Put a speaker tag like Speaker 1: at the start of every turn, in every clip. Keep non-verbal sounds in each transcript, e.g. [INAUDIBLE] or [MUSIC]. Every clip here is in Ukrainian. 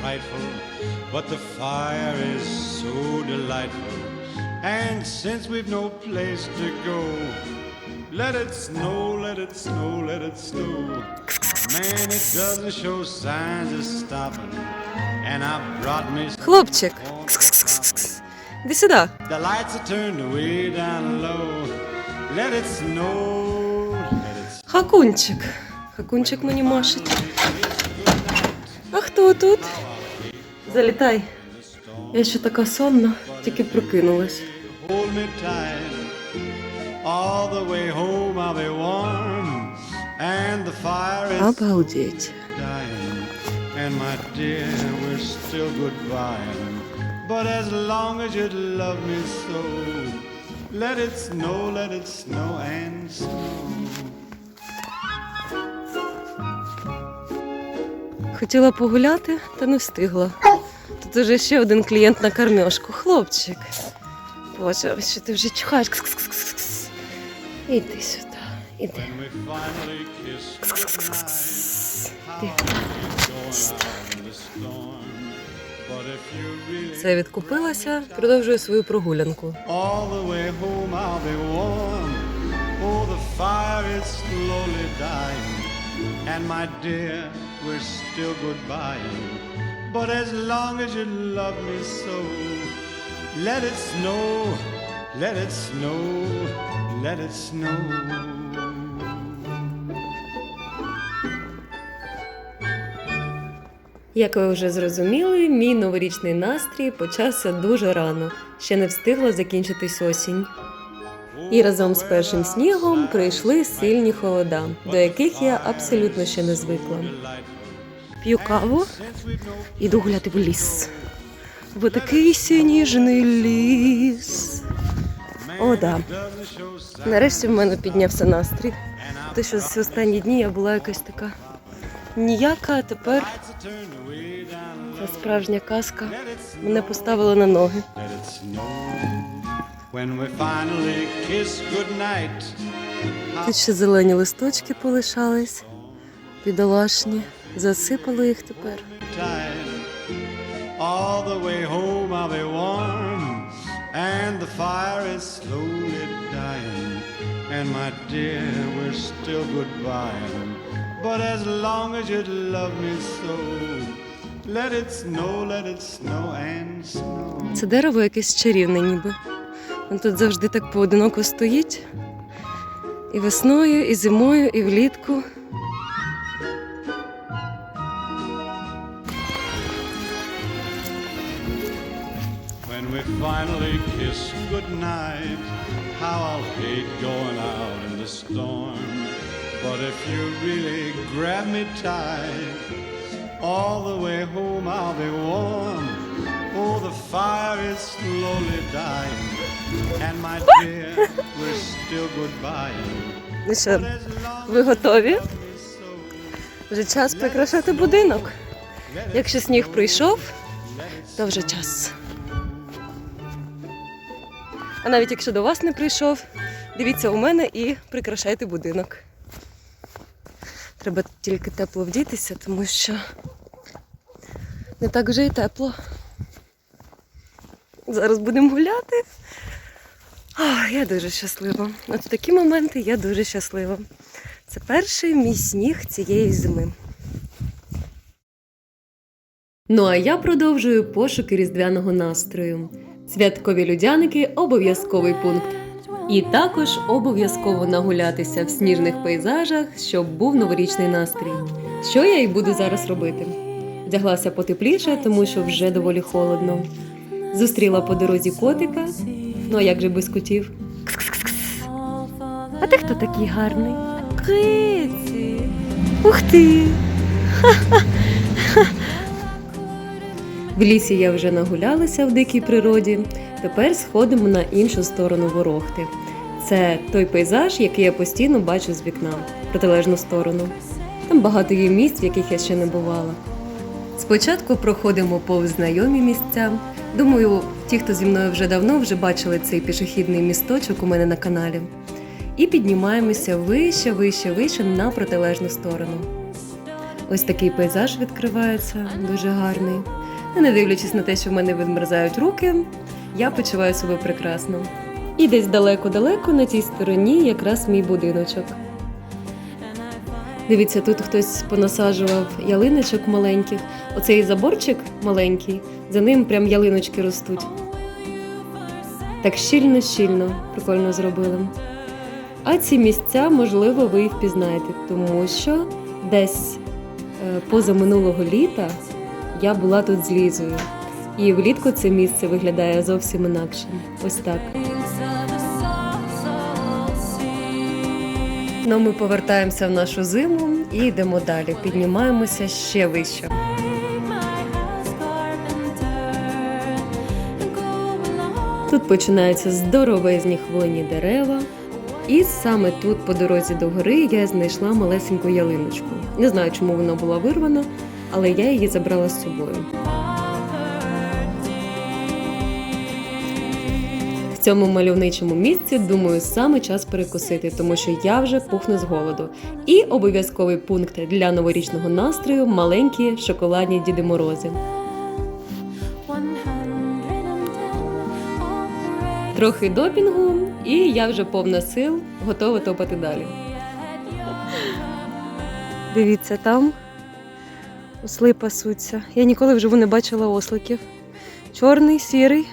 Speaker 1: frightful, but the fire is so delightful. And since we've no place to go, let it snow, let it snow, let it snow. Man, it doesn't show signs of stopping. And I brought me
Speaker 2: Хлопчик. Іди сюди.
Speaker 1: The lights are turned way down low. Let it snow, let it snow.
Speaker 2: Хакунчик. Хакунчик мені машить. А хто тут? Залітай. Я ще така сонна, тільки прокинулась. Обалдеть.
Speaker 1: And my dear, we're still goodbye. But as long as you love me so, let it snow, let it snow and snow.
Speaker 2: Хотіла погуляти, та не встигла. Тут уже ще один клієнт на кормежку. Хлопчик. Боже, ось що ти вже чхаєш. Іди сюди, іди.
Speaker 1: Going out in the storm. But if you really
Speaker 2: Це відкупилася, продовжую свою прогулянку.
Speaker 1: Oh. And my dear, we're still goodbying. But as long as you love me so, let it snow, let it snow, let it snow.
Speaker 2: Як ви вже зрозуміли, мій новорічний настрій почався дуже рано, ще не встигла закінчитись осінь. І разом з першим снігом прийшли сильні холода, до яких я абсолютно ще не звикла. П'ю каву, іду гуляти в ліс. В такий сніжний ліс. О, да. Нарешті в мене піднявся настрій. Те, що з останні дні я була якась така ніяка, а тепер Це справжня казка. Мене поставили на ноги. Тут ще зелені листочки полишались, бідолашні. Засипало їх тепер.
Speaker 1: All the way home I'll be warm, and the fire is slowly dying. And my dear, we're still goodbye. But as long as you love me so, let it snow, let it snow and snow.
Speaker 2: Це дерево якесь чарівне ніби. Воно тут завжди так поодиноко стоїть. І весною, і зимою, і влітку.
Speaker 1: Goodnight, how I'll hate going out in the storm. But if you really grab me tight, all the way home I'll be warm. Oh, the fire is slowly dying, and my dear, we're still goodbye.
Speaker 2: Ну що, ви готові? Вже час прикрашати будинок. Якщо сніг прийшов, то вже час. А навіть якщо до вас не прийшов, дивіться у мене і прикрашайте будинок. Треба тільки тепло вдітися, тому що не так вже й тепло. Зараз будемо гуляти. Ах, я дуже щаслива. От в такі моменти я дуже щаслива. Це перший мій сніг цієї зими. Ну а я продовжую пошуки різдвяного настрою. Святкові людяники обов'язковий пункт. І також обов'язково нагулятися в сніжних пейзажах, щоб був новорічний настрій. Що я і буду зараз робити? Вдяглася потепліше, тому що вже доволі холодно. Зустріла по дорозі котика. Ну а як же без котів? А ти хто такий гарний? Киці. Ух ти! В лісі я вже нагулялася в дикій природі. Тепер сходимо на іншу сторону ворохти. Це той пейзаж, який я постійно бачу з вікна, протилежну сторону. Там багато є місць, в яких я ще не бувала. Спочатку проходимо повз знайомі місця. Думаю, ті, хто зі мною вже давно, вже бачили цей пішохідний місточок у мене на каналі. І піднімаємося вище, вище, вище на протилежну сторону. Ось такий пейзаж відкривається, дуже гарний. І не дивлячись на те, що в мене відмерзають руки, я почуваю себе прекрасно. І десь далеко-далеко на тій стороні якраз мій будиночок. Дивіться, тут хтось понасаджував ялиночок маленьких. Оцей заборчик маленький, за ним прям ялиночки ростуть. Так щільно-щільно прикольно зробили. А ці місця, можливо, ви впізнаєте, тому що десь е, позаминулого літа я була тут з Лізою. І влітку це місце виглядає зовсім інакше. Ось так. Ну, ми повертаємося в нашу зиму і йдемо далі. Піднімаємося ще вище. Тут починаються здоровезні хвойні дерева. І саме тут, по дорозі до гори, я знайшла малесеньку ялиночку. Не знаю, чому вона була вирвана, але я її забрала з собою. В цьому мальовничому місці, думаю, саме час перекусити, тому що я вже пухну з голоду. І обов'язковий пункт для новорічного настрою маленькі шоколадні Діди Морози. Трохи допінгу, і я вже повна сил, готова топати далі. Дивіться, там осли пасуться. Я ніколи вживу не бачила осликів. Чорний, сірий.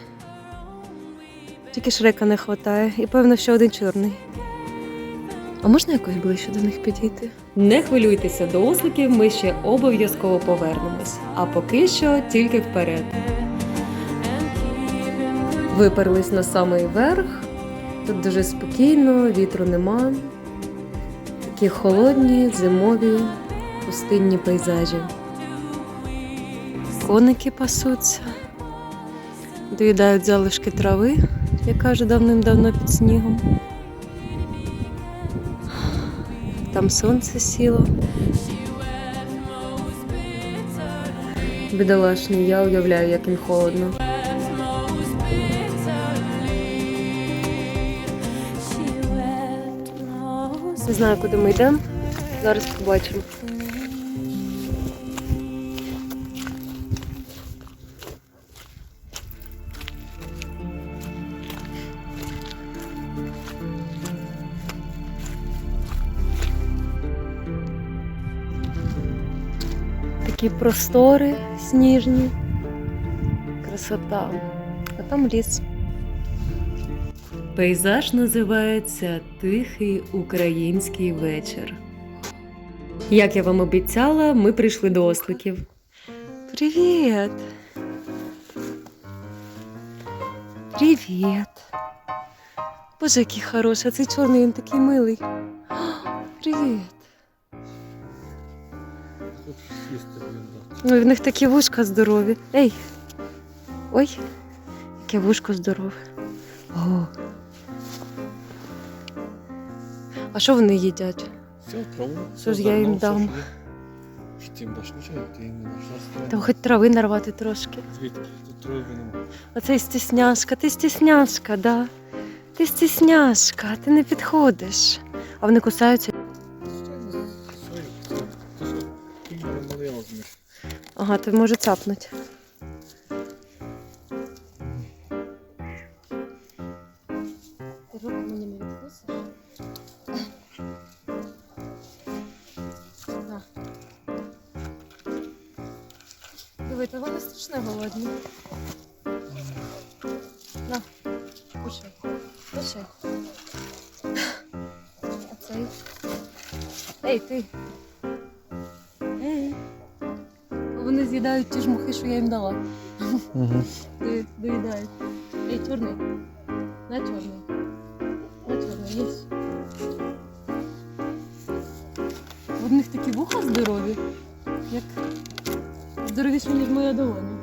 Speaker 2: Тільки шрека не вистачає. І певно, ще один чорний. А можна якось ближче до них підійти? Не хвилюйтеся, до осликів ми ще обов'язково повернемось. А поки що тільки вперед. Виперлись на самий верх. Тут дуже спокійно, вітру нема. Такі холодні, зимові, пустинні пейзажі. Коники пасуться, доїдають залишки трави, яка вже давним-давно під снігом. Там сонце сіло. Бідолашний, я уявляю, як їм холодно. Не знаю, куди ми йдемо. Зараз побачимо. Такі простори сніжні. Красота. А там ліс. Пейзаж називається Тихий український вечір. Як я вам обіцяла, ми прийшли до осликів. Привіт! Привіт! Боже, який хороший, а цей чорний він такий милий. Привіт! Ну, в них такі вушка здорові. Ей! Ой, яке вушко здорове. О. А що вони їдять?
Speaker 3: Все, траву.
Speaker 2: Що ж я їм дам?
Speaker 3: Ти даш нічого, ти їм не даш.
Speaker 2: Там хоч трави нарвати трошки.
Speaker 3: Звідки? Тут трави нема.
Speaker 2: Оцей стісняшка, ти стісняшка, да. Ти стісняшка, ти не підходиш. А вони кусаються. Ага, то може цапнуть. На. Вони страшно голодні. На, кушай. Кушай. А цей? Ей, ти. З'їдають ті ж мухи, що я їм дала.
Speaker 3: Угу.
Speaker 2: Доїдають. Ей, чорний. На чорний. На чорний, їсть. В них такі вуха здорові, як здоровіші, ніж моя долоня.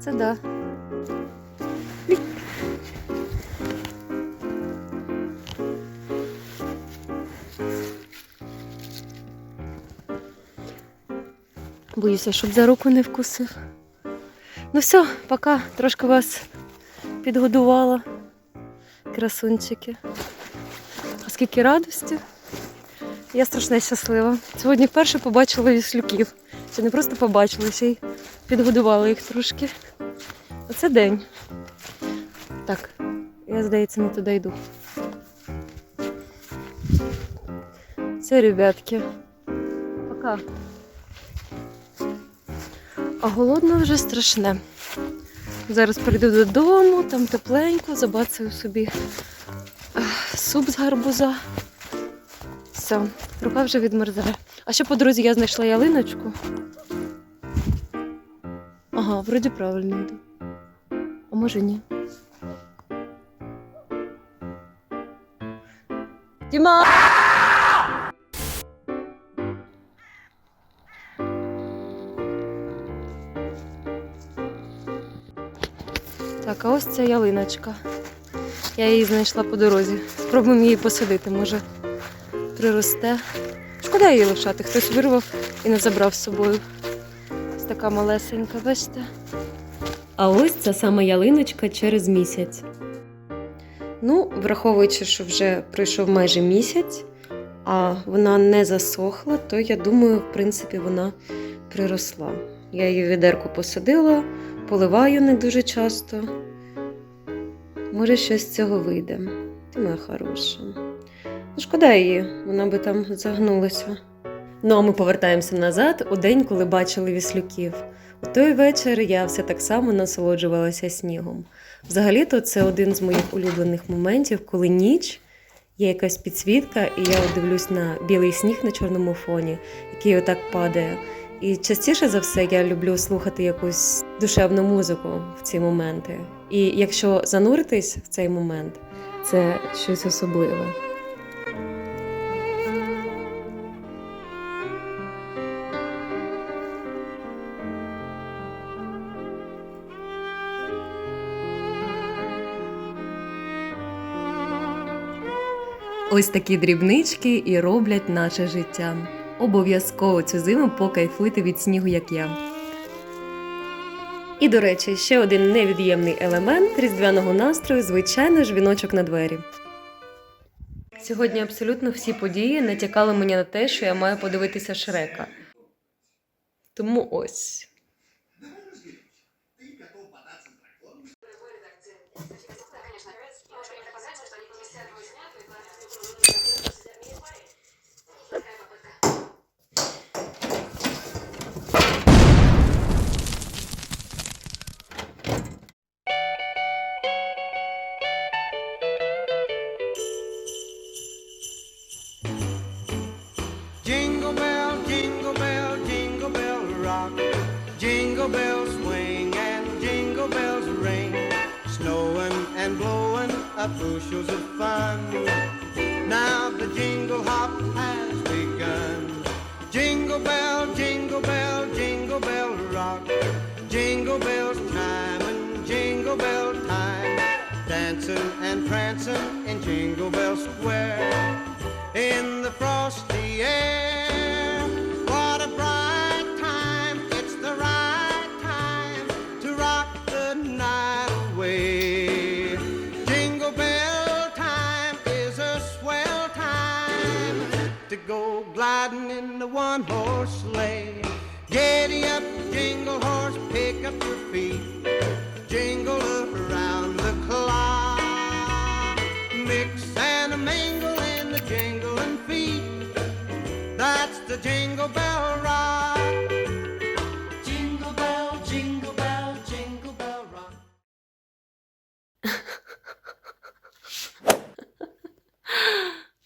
Speaker 2: Це да. Боюся, щоб за руку не вкусив. Ну все, пока. Трошки вас підгодувала. Красунчики. А скільки радості. Я страшно щаслива. Сьогодні вперше побачила віслюків. Чи не просто побачила, ще й підгодувала їх трошки. Оце день. Так, я, здається, не туди йду. Це ребятки. Пока. А голодно вже страшне. Зараз прийду додому, там тепленько, забацаю собі суп з гарбуза. Все, рука вже відмерзає. А ще по дорозі я знайшла ялиночку. Ага, вроді правильно йду. А може ні. Діма! Так, а ось ця ялиночка. Я її знайшла по дорозі. Спробуємо її посадити, може приросте. Шкода її лишати, хтось вирвав і не забрав з собою. Ось така малесенька, бачите? А ось ця сама ялиночка через місяць. Ну, враховуючи, що вже пройшов майже місяць, а вона не засохла, то я думаю, в принципі, вона приросла. Я її в відерку посадила, поливаю не дуже часто. Може, щось з цього вийде. Ти моя хороша. Ну, шкода її, вона би там загнулася. Ну, а ми повертаємося назад у день, коли бачили віслюків. У той вечір я все так само насолоджувалася снігом. Взагалі-то це один з моїх улюблених моментів, коли ніч, є якась підсвітка, і я дивлюсь на білий сніг на чорному фоні, який отак падає. І частіше за все я люблю слухати якусь душевну музику в ці моменти. І якщо зануритись в цей момент, це щось особливе. Ось такі дрібнички і роблять наше життя. Обов'язково цю зиму покайфуйте від снігу, як я. І, до речі, ще один невід'ємний елемент різдвяного настрою, звичайно ж, віночок на двері. Сьогодні абсолютно всі події натякали мені на те, що я маю подивитися Шрека. Тому ось.
Speaker 4: one horse sleigh. Giddy up, jingle horse, pick up your feet. Jingle around the clock. Mix and a mingle in the jingling feet. That's the jingle bell rock. Jingle bell, jingle bell, jingle bell rock.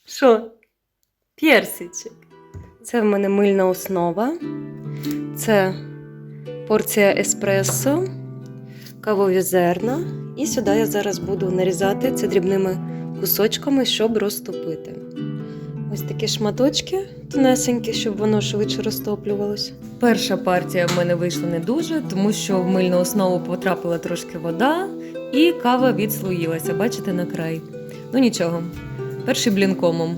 Speaker 2: Що? Персичок. Це в мене мильна основа. Це порція еспресо, кавові зерна. І сюди я зараз буду нарізати це дрібними кусочками, щоб розтопити. Ось такі шматочки тонесенькі, щоб воно швидше розтоплювалося. Перша партія в мене вийшла не дуже, тому що в мильну основу потрапила трошки вода, і кава відслоїлася, бачите, на край. Ну нічого, перший блін комом.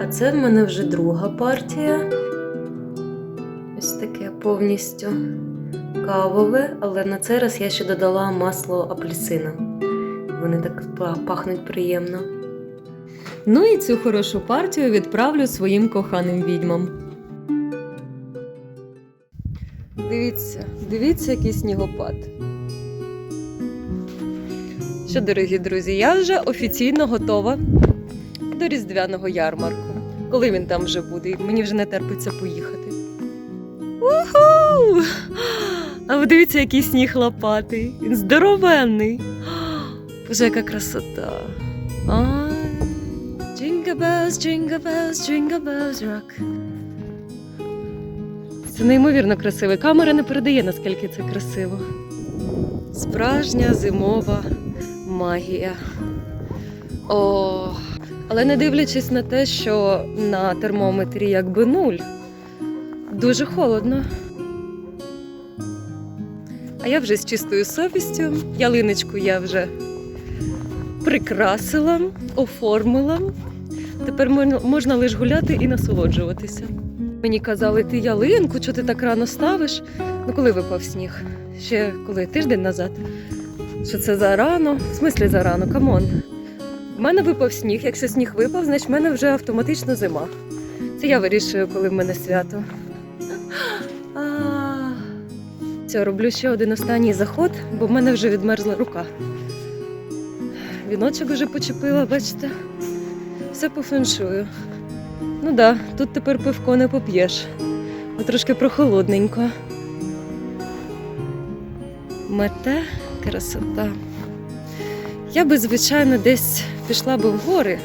Speaker 2: А це в мене вже друга партія. Ось таке повністю кавове, але на цей раз я ще додала масло апельсина. вони так пахнуть приємно. Ну і цю хорошу партію відправлю своїм коханим відьмам. Дивіться, дивіться, який снігопад. Що, дорогі друзі, я вже офіційно готова до різдвяного ярмарку. Коли він там вже буде, і мені вже не терпиться поїхати. Уху! А ви дивіться, який сніг лопатий. Він здоровенний. Боже, яка красота. Це неймовірно красиво. Камера не передає, наскільки це красиво. Справжня зимова магія. О, але не дивлячись на те, що на термометрі якби нуль, дуже холодно. А я вже з чистою совістю. Ялиночку я вже прикрасила, оформила. Тепер можна лише гуляти і насолоджуватися. Мені казали, ти ялинку, чого ти так рано ставиш? Ну, коли випав сніг? Ще коли тиждень назад. Що це зарано? В смислі зарано, камон. В мене випав сніг. Якщо сніг випав, значить в мене вже автоматично зима. Це я вирішую, коли в мене свято. Все, роблю ще один останній заход, бо в мене вже відмерзла рука. Віночок вже почепила, бачите? Все по феншую. Ну да, тут тепер пивко не поп'єш, бо трошки прохолодненько. Мете красота. Я би, звичайно, десь пішла би в гори.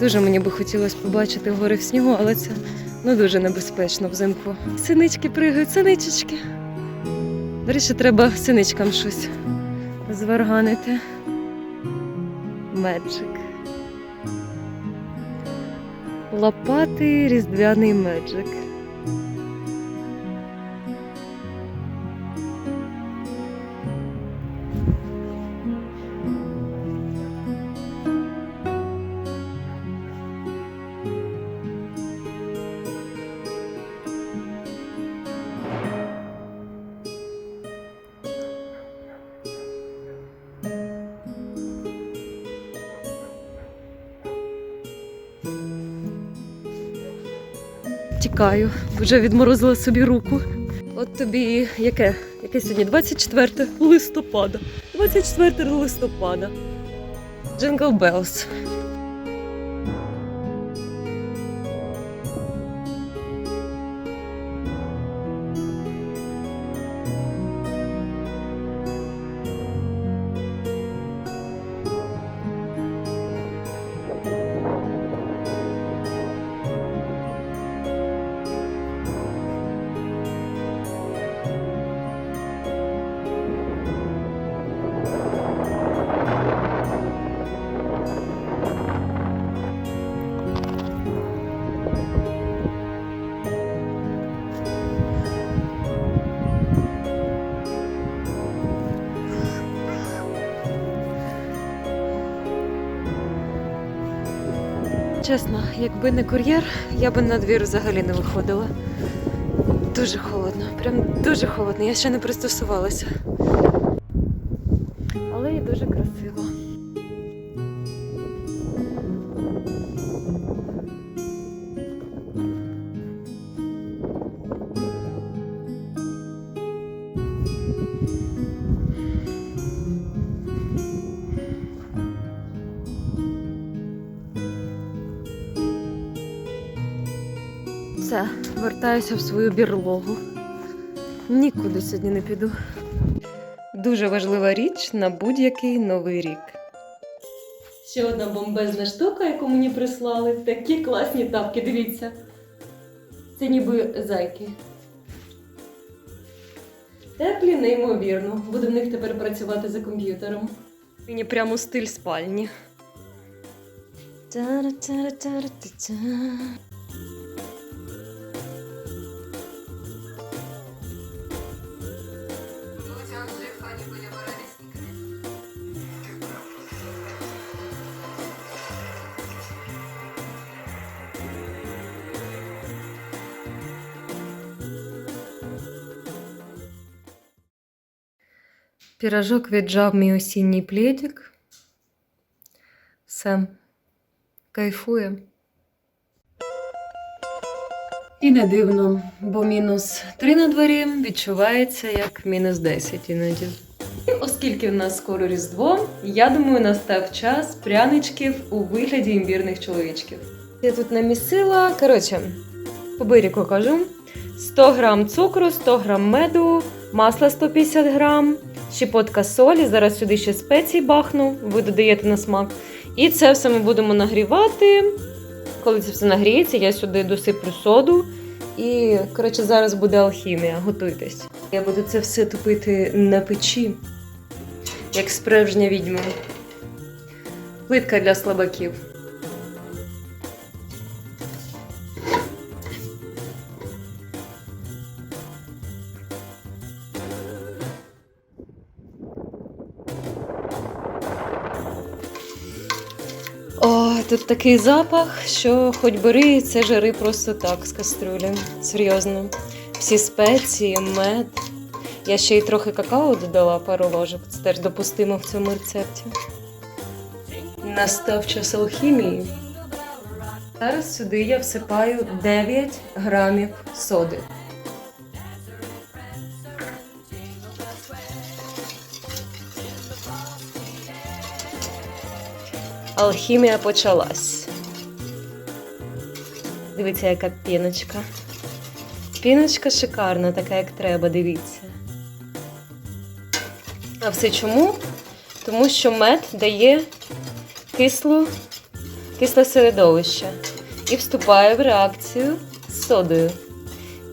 Speaker 2: Дуже мені би хотілося побачити гори в снігу, але це ну, дуже небезпечно взимку. Синички пригають, синичечки. До речі, треба синичкам щось зварганити. Меджик. Лопатий різдвяний меджик. Тікаю, вже відморозила собі руку. От тобі яке? Яке сьогодні? 24 листопада. 24 листопада. Джингл Bells. Чесно, якби не кур'єр, я би на двір взагалі не виходила. Дуже холодно, прям дуже холодно. Я ще не пристосувалася. Але і дуже красиво. Вертаюся в свою бірлогу. Нікуди сьогодні не піду. Дуже важлива річ на будь-який новий рік. Ще одна бомбезна штука, яку мені прислали. Такі класні тапки, дивіться. Це ніби зайки. Теплі, неймовірно. Буду в них тепер працювати за комп'ютером. Мені прямо стиль спальні. Та-ра-та-ра-та-ра-та-та. Пірожок віджав мій осінній плєдік. Все. Кайфує. І не дивно, бо мінус 3 на дворі відчувається як мінус 10 іноді. І Оскільки в нас скоро Різдво, я думаю, настав час пряничків у вигляді імбірних чоловічків. Я тут намісила. Коротше, по бирику кажу: 100 грам цукру, 100 грам меду, масла 150 грам, щепотка солі. Зараз сюди ще спеції бахну, ви додаєте на смак. І це все ми будемо нагрівати. Коли це все нагріється, я сюди досиплю соду. І, коротше, зараз буде алхімія, готуйтесь. Я буду це все тупити на печі, як справжня відьма. Плитка для слабаків. Тут такий запах, що хоч бери це жари просто так з каструлі. Серйозно. Всі спеції, мед. Я ще й трохи какао додала пару ложок. Це теж допустимо в цьому рецепті. Настав час алхімії. Зараз сюди я всипаю 9 грамів соди. Алхімія почалась. Дивіться, яка піночка. Піночка шикарна, така, як треба, дивіться. А все чому? Тому що мед дає кислу, кисле середовище і вступає в реакцію з содою.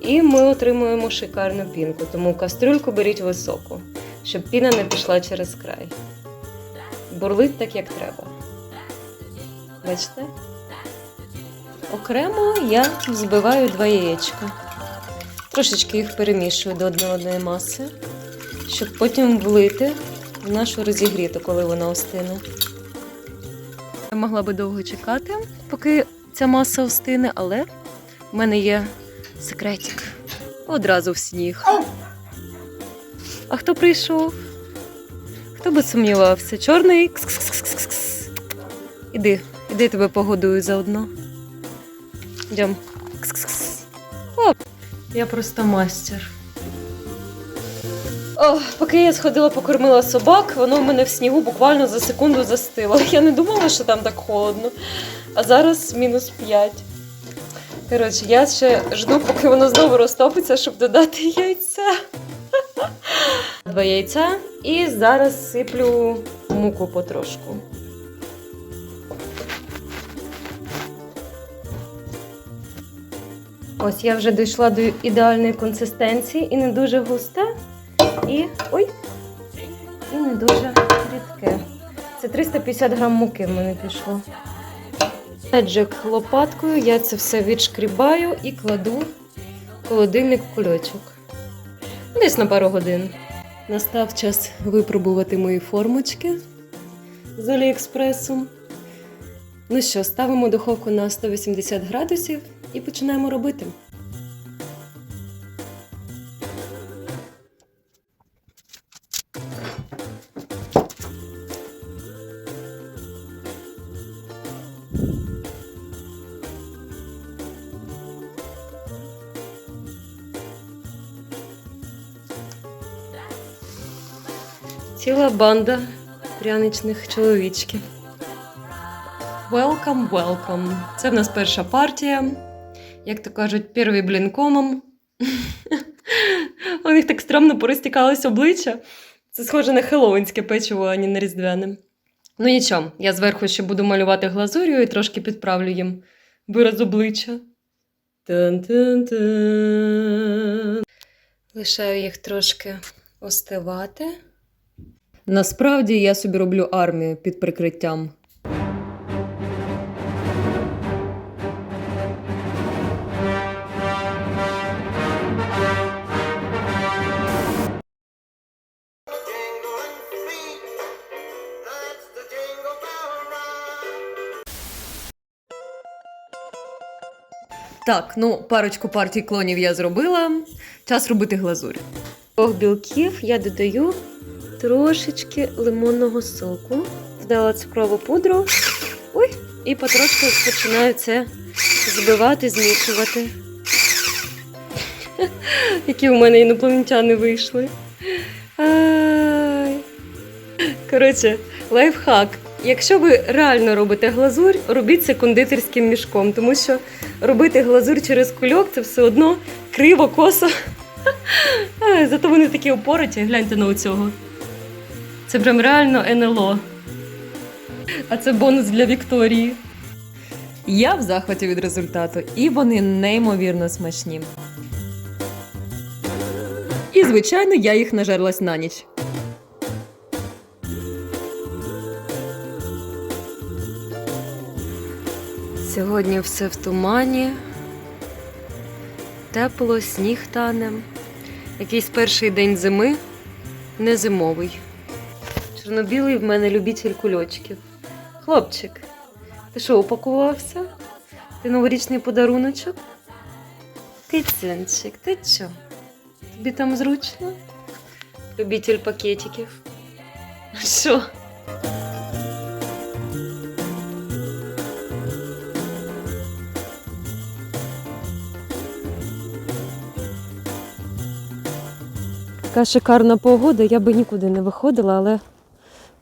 Speaker 2: І ми отримуємо шикарну пінку. Тому кастрюльку беріть високу, щоб піна не пішла через край. Бурлить так, як треба. Бачите? Окремо я збиваю два яєчка. Трошечки їх перемішую до однородної маси, щоб потім влити в нашу розігріту, коли вона остине. Я могла би довго чекати, поки ця маса остине, але в мене є секретик. Одразу в сніг. А хто прийшов? Хто би сумнівався? Чорний. Кс-кс-кс-кс-кс. Іди, іди тебе погодую заодно. Йдем. Кс-кс-кс. Оп. Я просто мастер. О, поки я сходила, покормила собак, воно в мене в снігу буквально за секунду застило. [LAUGHS] Я не думала, що там так холодно. А зараз мінус 5. Коротше, я ще жду, поки воно знову розтопиться, щоб додати яйця. [LAUGHS] Два яйця. І зараз сиплю муку потрошку. Ось я вже дійшла до ідеальної консистенції і не дуже густе, і. ой! І не дуже рідке. Це 350 грам муки в мене пішло. Еджик лопаткою я це все відшкрібаю і кладу в холодильник кульочок. Десь на пару годин. Настав час випробувати мої формочки з Аліекспресу. Ну що, ставимо духовку на 180 градусів і починаємо робити. Ціла банда пряничних чоловічків. Welcome, welcome. Це в нас перша партія. Як то кажуть, перший блін комом. [LAUGHS] У них так стрьомно порозтікалось обличчя. Це схоже на хеллоуінське печиво, а не на різдвяне. Ну нічого, я зверху ще буду малювати глазур'ю і трошки підправлю їм вираз обличчя. Тан-тан-тан. Лишаю їх трошки остивати. Насправді я собі роблю армію під прикриттям. Так, ну, парочку партій клонів я зробила. Час робити глазурь. Двох білків я додаю трошечки лимонного соку. Додала цукрову пудру Ой, і потрошку починаю це збивати, змішувати. [LAUGHS] Які у мене інопланетяни вийшли. Коротше, лайфхак. Якщо ви реально робите глазурь, робіть це кондитерським мішком, тому що робити глазурь через кульок це все одно криво, косо. [LAUGHS] Зато вони такі опороті, гляньте на оцього. Це прям реально НЛО. А це бонус для Вікторії. Я в захваті від результату, і вони неймовірно смачні. І, звичайно, я їх нажерлась на ніч. Сьогодні все в тумані. Тепло, сніг тане. Якийсь перший день зими, не зимовий. Чорнобілий в мене любитель кульочків. Хлопчик, ти що, упакувався? Ти новорічний подаруночок? Ти цинчик, ти чо? Тобі там зручно? Любитель пакетиків. Що? Така шикарна погода, я би нікуди не виходила, але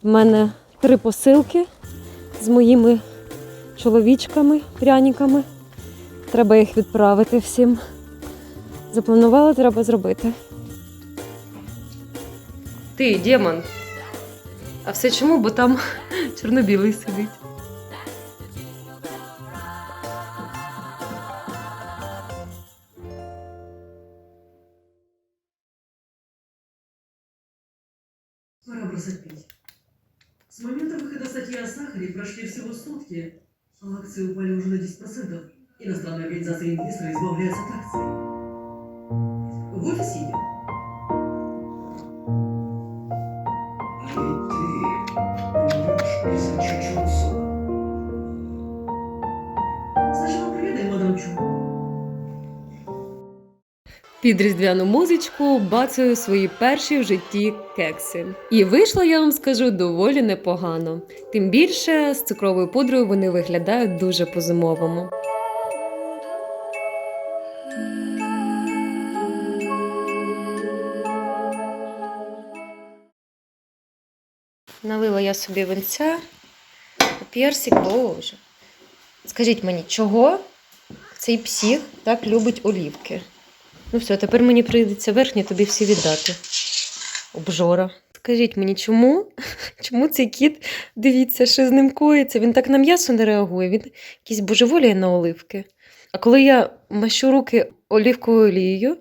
Speaker 2: в мене три посилки з моїми чоловічками, пряниками. Треба їх відправити всім. Запланувала, треба зробити. Ти, демон. А все чому? Бо там [LAUGHS] чорно-білий сидить.
Speaker 5: Сутки, акции упали уже на 10%. Иностранная организация инвестора избавляется от акций. В офисе едем.
Speaker 2: Під різдвяну музичку бацаю свої перші в житті кекси. І вийшло, я вам скажу, доволі непогано. Тим більше з цукровою пудрою вони виглядають дуже по-зимовому. Налила я собі винця, а персик, боже. Скажіть мені, чого цей псих так любить олівки? Ну все, тепер мені прийдеться верхні тобі всі віддати. Обжора. Скажіть мені, чому? [LAUGHS] Чому цей кіт, дивіться, що з ним коїться? Він так на м'ясо не реагує, він якийсь божеволіє на оливки. А коли я мащу руки олівковою олією,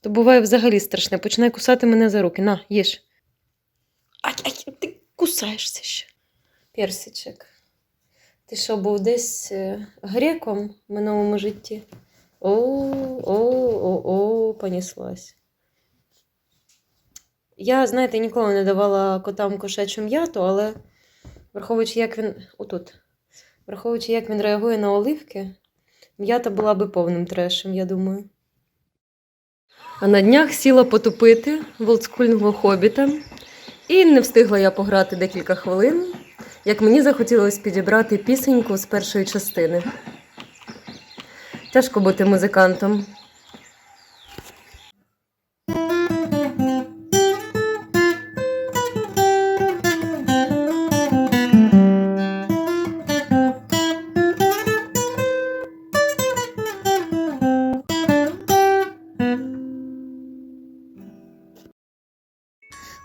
Speaker 2: то буває взагалі страшне. Починає кусати мене за руки. На, їж. Ай, ай, ти кусаєшся ще. Персичек. Ти що, був десь е, греком в минулому житті? О, о, о, о, понеслась. Я, знаєте, ніколи не давала котам кошачу м'яту, але враховуючи, як він. Отут. Враховуючи, як він реагує на оливки, м'ята була би повним трешем, я думаю. А на днях сіла потупити в олдскульного хобіта, і не встигла я пограти декілька хвилин, як мені захотілося підібрати пісеньку з першої частини. Тяжко бути музикантом.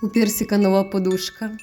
Speaker 2: У персика нова подушка.